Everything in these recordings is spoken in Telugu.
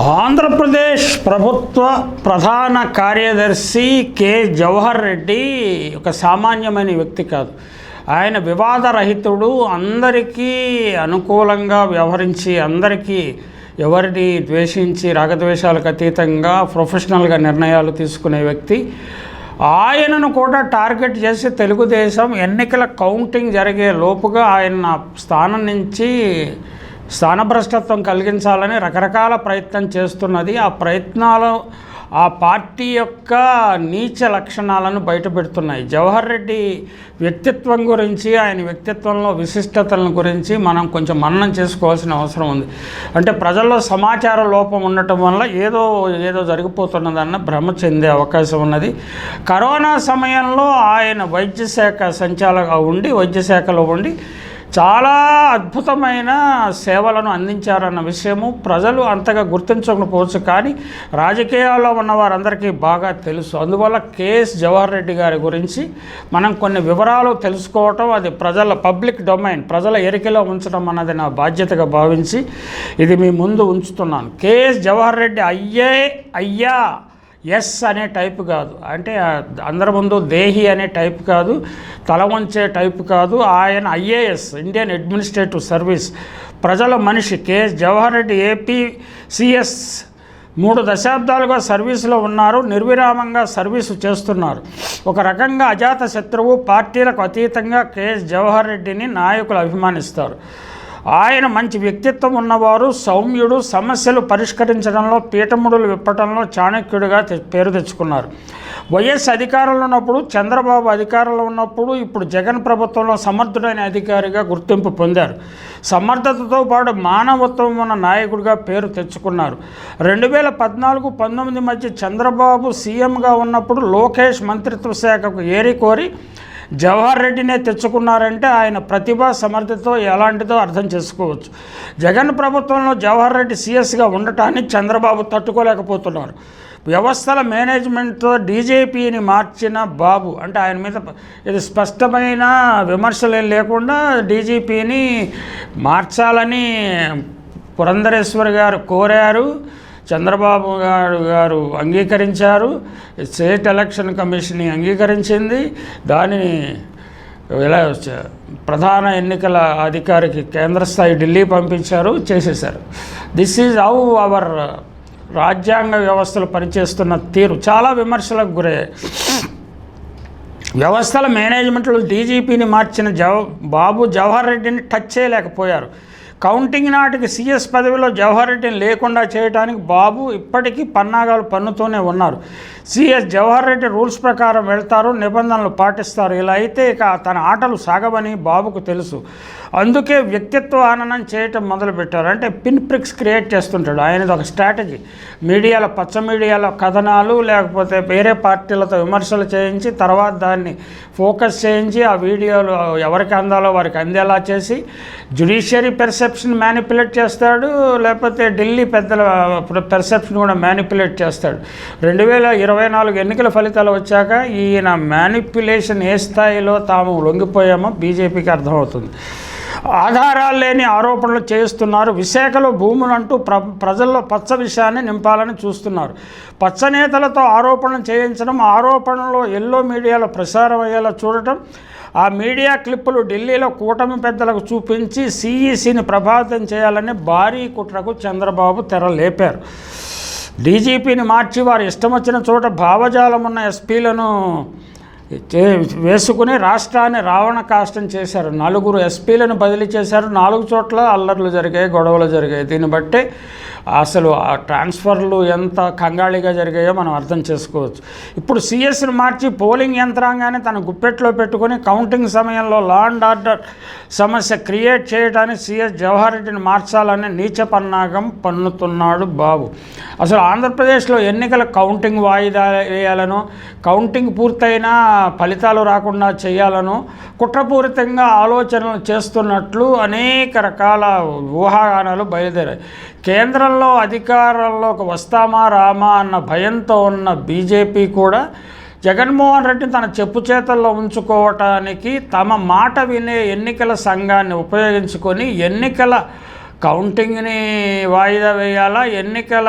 ఆంధ్రప్రదేశ్ ప్రభుత్వ ప్రధాన కార్యదర్శి కె. జవహర్ రెడ్డి ఒక సామాన్యమైన వ్యక్తి కాదు. ఆయన వివాదరహితుడు. అందరికీ అనుకూలంగా వ్యవహరించి అందరికీ ఎవరిని ద్వేషించి రాగద్వేషాలకు అతీతంగా ప్రొఫెషనల్గా నిర్ణయాలు తీసుకునే వ్యక్తి. ఆయనను కూడా టార్గెట్ చేసి తెలుగుదేశం ఎన్నికల కౌంటింగ్ జరిగే లోపుగా ఆయన స్థానం నుంచి స్థానభ్రష్టత్వం కలిగించాలని రకరకాల ప్రయత్నం చేస్తున్నది. ఆ ప్రయత్నాలు ఆ పార్టీ యొక్క నీచ లక్షణాలను బయటపెడుతున్నాయి. జవహర్ రెడ్డి వ్యక్తిత్వం గురించి ఆయన వ్యక్తిత్వంలో విశిష్టతలను గురించి మనం కొంచెం మననం చేసుకోవాల్సిన అవసరం ఉంది. అంటే ప్రజల్లో సమాచార లోపం ఉండటం వల్ల ఏదో ఏదో జరిగిపోతున్నదన్న భ్రమ చెందే అవకాశం ఉన్నది. కరోనా సమయంలో ఆయన వైద్య శాఖ సంచాలక ఉండి వైద్య శాఖలో ఉండి చాలా అద్భుతమైన సేవలను అందించారన్న విషయము ప్రజలు అంతగా గుర్తించకపోవచ్చు కానీ రాజకీయాల్లో ఉన్న వారందరికీ బాగా తెలుసు. అందువల్ల కేఎస్ జవహర్ రెడ్డి గారి గురించి మనం కొన్ని వివరాలు తెలుసుకోవటం అది ప్రజల పబ్లిక్ డొమైన్ ప్రజల ఎరికలో ఉంచడం అన్నది నా బాధ్యతగా భావించి ఇది మీ ముందు ఉంచుతున్నాను. కేఎస్ జవహర్ రెడ్డి అయ్యే అయ్యా! ఎస్ అనే టైప్ కాదు. అంటే అందరి ముందు దేహి అనే టైప్ కాదు తల వంచే టైప్ కాదు. ఆయన ఐఏఎస్ ఇండియన్ అడ్మినిస్ట్రేటివ్ సర్వీస్. ప్రజల మనిషి KS Jawahar Reddy AP CS మూడు దశాబ్దాలుగా సర్వీసులో ఉన్నారు నిర్విరామంగా సర్వీసు చేస్తున్నారు. ఒక రకంగా అజాత శత్రువు పార్టీలకు అతీతంగా కేఎస్ జవహర్ రెడ్డిని నాయకులు అభిమానిస్తారు. ఆయన మంచి వ్యక్తిత్వం ఉన్నవారు సౌమ్యుడు సమస్యలు పరిష్కరించడంలో పీఠముడులు విప్పటంలో చాణక్యుడిగా తె- పేరు తెచ్చుకున్నారు. వైఎస్ అధికారంలో ఉన్నప్పుడు చంద్రబాబు అధికారంలో ఉన్నప్పుడు ఇప్పుడు జగన్ ప్రభుత్వంలో సమర్థుడైన అధికారిగా గుర్తింపు పొందారు. సమర్థతతో పాటు మానవత్వం ఉన్న నాయకుడిగా పేరు తెచ్చుకున్నారు. రెండు వేల పద్నాలుగు పంతొమ్మిది మధ్య చంద్రబాబు సీఎంగా ఉన్నప్పుడు లోకేష్ మంత్రిత్వ శాఖకు ఏరికోరి జవహర్ రెడ్డినే తెచ్చుకున్నారంటే ఆయన ప్రతిభ సమర్థతో ఎలాంటిదో అర్థం చేసుకోవచ్చు. జగన్ ప్రభుత్వంలో జవహర్ రెడ్డి సీఎస్గా ఉండటాన్ని చంద్రబాబు తట్టుకోలేకపోతున్నారు. వ్యవస్థల మేనేజ్మెంట్తో డీజేపీని మార్చిన బాబు అంటే ఆయన మీద ఇది స్పష్టమైన విమర్శలు ఏం లేకుండా డీజీపీని మార్చాలని పురంధరేశ్వర్ గారు కోరారు. చంద్రబాబు గారు గారు అంగీకరించారు. స్టేట్ ఎలక్షన్ కమిషన్ అంగీకరించింది. దానిని ఇలా ప్రధాన ఎన్నికల అధికారికి కేంద్ర స్థాయి ఢిల్లీ పంపించారు చేసేశారు. దిస్ ఈజ్ హౌ అవర్ రాజ్యాంగ వ్యవస్థలు పనిచేస్తున్న తీరు. చాలా విమర్శలకు గురయ్యాయి వ్యవస్థల మేనేజ్మెంట్లో డీజీపీని మార్చిన జవ బాబు జవహర్ రెడ్డిని టచ్ చేయలేకపోయారు. కౌంటింగ్ నాటికి సీఎస్ పదవిలో జవహర్ రెడ్డిని లేకుండా చేయడానికి బాబు ఇప్పటికీ పన్నాగాలు పన్నుతూనే ఉన్నారు. సీఎస్ జవహర్ రెడ్డి రూల్స్ ప్రకారం వెళ్తారు నిబంధనలు పాటిస్తారు. ఇలా అయితే ఇక తన ఆటలు సాగవని బాబుకు తెలుసు. అందుకే వ్యక్తిత్వ ఆననం చేయటం మొదలుపెట్టారు. అంటే పిన్ ప్రిక్స్ క్రియేట్ చేస్తుంటాడు. ఆయనది ఒక స్ట్రాటజీ. మీడియాలో పచ్చ మీడియాలో కథనాలు లేకపోతే వేరే పార్టీలతో విమర్శలు చేయించి తర్వాత దాన్ని ఫోకస్ చేయించి ఆ వీడియోలు ఎవరికి అందాలో వారికి అందేలా చేసి జుడిషియరీ పర్సెప్షన్ మ్యానిపులేట్ చేస్తాడు లేకపోతే ఢిల్లీ పెద్దల పర్సెప్షన్ కూడా మ్యానిపులేట్ చేస్తాడు. రెండు వేల ఇరవై నాలుగు ఎన్నికల ఫలితాలు వచ్చాక ఈయన మ్యానిపులేషన్ ఏ స్థాయిలో తాము లొంగిపోయామో బీజేపీకి అర్థమవుతుంది. ఆధారాలు లేని ఆరోపణలు చేస్తున్నారు విశాఖలో భూములంటూ ప్ర ప్రజల్లో పచ్చ విషయాన్ని నింపాలని చూస్తున్నారు. పచ్చ నేతలతో ఆరోపణలు చేయించడం ఆరోపణలో ఎల్లో మీడియాలో ప్రసారం అయ్యేలా చూడటం ఆ మీడియా క్లిప్పులు ఢిల్లీలో కూటమి పెద్దలకు చూపించి సిఈసిని ప్రభావితం చేయాలని భారీ కుట్రకు చంద్రబాబు తెరలేపారు డీజీపీని మార్చి వారు ఇష్టం వచ్చిన చోట భావజాలం ఉన్న ఎస్పీలను వేసుకుని రాష్ట్రాన్ని రావణ కాష్టం చేశారు. నలుగురు ఎస్పీలను బదిలీ చేశారు. నాలుగు చోట్ల అల్లర్లు జరిగాయి గొడవలు జరిగాయి. దీన్ని బట్టి అసలు ఆ ట్రాన్స్ఫర్లు ఎంత కంగాళిగా జరిగాయో మనం అర్థం చేసుకోవచ్చు. ఇప్పుడు సిఎస్ని మార్చి పోలింగ్ యంత్రాంగాన్ని తన గుప్పెట్లో పెట్టుకొని కౌంటింగ్ సమయంలో లా అండ్ ఆర్డర్ సమస్య క్రియేట్ చేయడానికి సిఎస్ జవహర్ రెడ్డిని మార్చాలని నీచ పన్నాగం పన్నుతున్నాడు బాబు. అసలు ఆంధ్రప్రదేశ్లో ఎన్నికల కౌంటింగ్ వాయిదా వేయాలను కౌంటింగ్ పూర్తయినా ఫలితాలు రాకుండా చేయాలను కుట్రపూరితంగా ఆలోచనలు చేస్తున్నట్లు అనేక రకాల ఊహాగానాలు బయలుదేరాయి. కేంద్రంలో అధికారంలోకి వస్తామా రామా అన్న భయంతో ఉన్న బీజేపీ కూడా జగన్మోహన్ రెడ్డిని తన చెప్పు చేతల్లో ఉంచుకోవటానికి తమ మాట వినే ఎన్నికల సంఘాన్ని ఉపయోగించుకొని ఎన్నికల కౌంటింగ్ని వాయిదా వేయాలా ఎన్నికల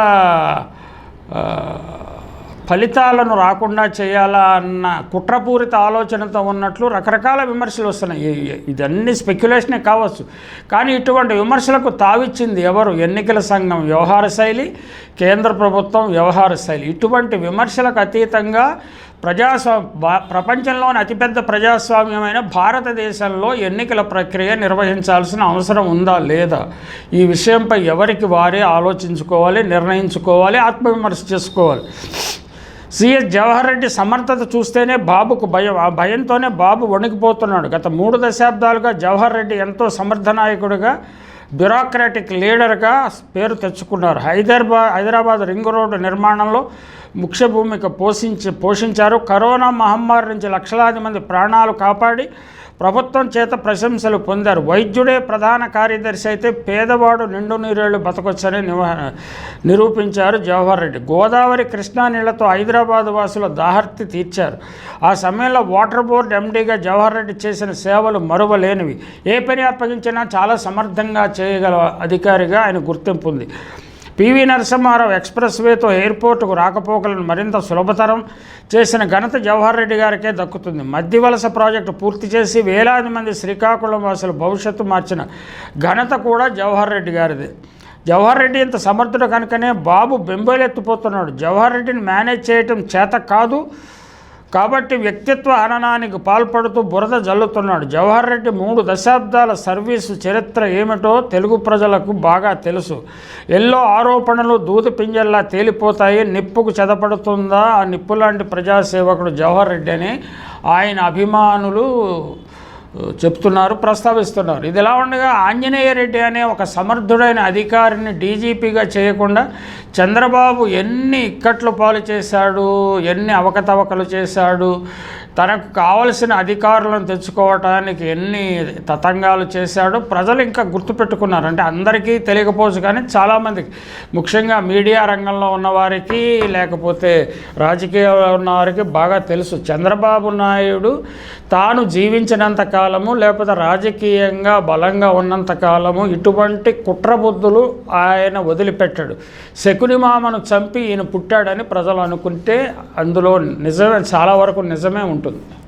ఫలితాలను రాకుండా చేయాలా అన్న కుట్రపూరిత ఆలోచనతో ఉన్నట్లు రకరకాల విమర్శలు వస్తున్నాయి. ఇదన్నీ స్పెక్యులేషనే కావచ్చు. కానీ ఇటువంటి విమర్శలకు తావిచ్చింది ఎవరు? ఎన్నికల సంఘం వ్యవహార శైలి కేంద్ర ప్రభుత్వం వ్యవహార శైలి. ఇటువంటి విమర్శలకు అతీతంగా ప్రజాస్వా ప్రపంచంలోని అతిపెద్ద ప్రజాస్వామ్యమైన భారతదేశంలో ఎన్నికల ప్రక్రియ నిర్వహించాల్సిన అవసరం ఉందా లేదా? ఈ విషయంపై ఎవరికి వారే ఆలోచించుకోవాలి నిర్ణయించుకోవాలి ఆత్మవిమర్శ చేసుకోవాలి. సిఎస్ జవహర్ రెడ్డి సమర్థత చూస్తేనే బాబుకు భయం. ఆ భయంతోనే బాబు వణికిపోతున్నాడు. గత మూడు దశాబ్దాలుగా జవహర్ రెడ్డి ఎంతో సమర్థ నాయకుడిగా బ్యూరోక్రాటిక్ లీడర్గా పేరు తెచ్చుకున్నారు. హైదరాబాద్ హైదరాబాద్ రింగ్ రోడ్డు నిర్మాణంలో ముఖ్య భూమిక పోషించి పోషించారు. కరోనా మహమ్మారి నుంచి లక్షలాది మంది ప్రాణాలు కాపాడి ప్రభుత్వం చేత ప్రశంసలు పొందారు. వైద్యుడే ప్రధాన కార్యదర్శి అయితే పేదవాడు నిండు నీరేళ్ళు బతకొచ్చని నిరూపించారు జవహర్ రెడ్డి. గోదావరి కృష్ణా నీళ్ళతో హైదరాబాద్ వాసుల దాహర్తి తీర్చారు. ఆ సమయంలో వాటర్ బోర్డు ఎండీగా జవహర్ రెడ్డి చేసిన సేవలు మరువలేనివి. ఏ పని అప్పగించినా చాలా సమర్థంగా చేయగల అధికారిగా ఆయన గుర్తింపు ఉంది. పివి నరసింహారావు ఎక్స్ప్రెస్ వేతో ఎయిర్పోర్టుకు రాకపోకలను మరింత సులభతరం చేసిన ఘనత జవహర్ రెడ్డి గారికే దక్కుతుంది. మధ్యవలస ప్రాజెక్టు పూర్తి చేసి వేలాది మంది శ్రీకాకుళం వాసుల భవిష్యత్తు మార్చిన ఘనత కూడా జవహర్ రెడ్డి గారిది. జవహర్ రెడ్డి ఇంత సమర్థుడు కనుకనే బాబు బెంబేలెత్తిపోతున్నాడు. జవహర్ రెడ్డిని మేనేజ్ చేయటం చేత కాదు కాబట్టి వ్యక్తిత్వ హననానికి పాల్పడుతూ బురద జల్లుతున్నాడు. జవహర్ రెడ్డి మూడు దశాబ్దాల సర్వీసు చరిత్ర ఏమిటో తెలుగు ప్రజలకు బాగా తెలుసు. ఎల్లో ఆరోపణలు దూది పింజల్లా తేలిపోతాయి. నిప్పుకు చెదపడుతుందా? ఆ నిప్పు లాంటి ప్రజాసేవకుడు జవహర్ రెడ్డి అని ఆయన అభిమానులు చెప్తున్నారు ప్రస్తావిస్తున్నారు. ఇది ఎలా ఉండగా ఆంజనేయ రెడ్డి అనే ఒక సమర్థుడైన అధికారిని డీజీపీగా చేయకుండా చంద్రబాబు ఎన్ని ఇక్కట్లు పాలు చేశాడు ఎన్ని అవకతవకలు చేశాడు తనకు కావలసిన అధికారులను తెచ్చుకోవటానికి ఎన్ని తతంగాలు చేశాడో ప్రజలు ఇంకా గుర్తుపెట్టుకున్నారు. అంటే అందరికీ తెలియకపోవచ్చు కానీ చాలామందికి. ముఖ్యంగా మీడియా రంగంలో ఉన్నవారికి లేకపోతే రాజకీయాల్లో ఉన్నవారికి బాగా తెలుసు. చంద్రబాబు నాయుడు తాను జీవించినంత కాలము లేకపోతే రాజకీయంగా బలంగా ఉన్నంత కాలము ఇటువంటి కుట్రబుద్ధులు ఆయన వదిలిపెట్టాడు. శకునిమామను చంపి ఈయన పుట్టాడని ప్రజలు అనుకుంటే అందులో నిజమే చాలా వరకు నిజమే ఉంటుంది. punto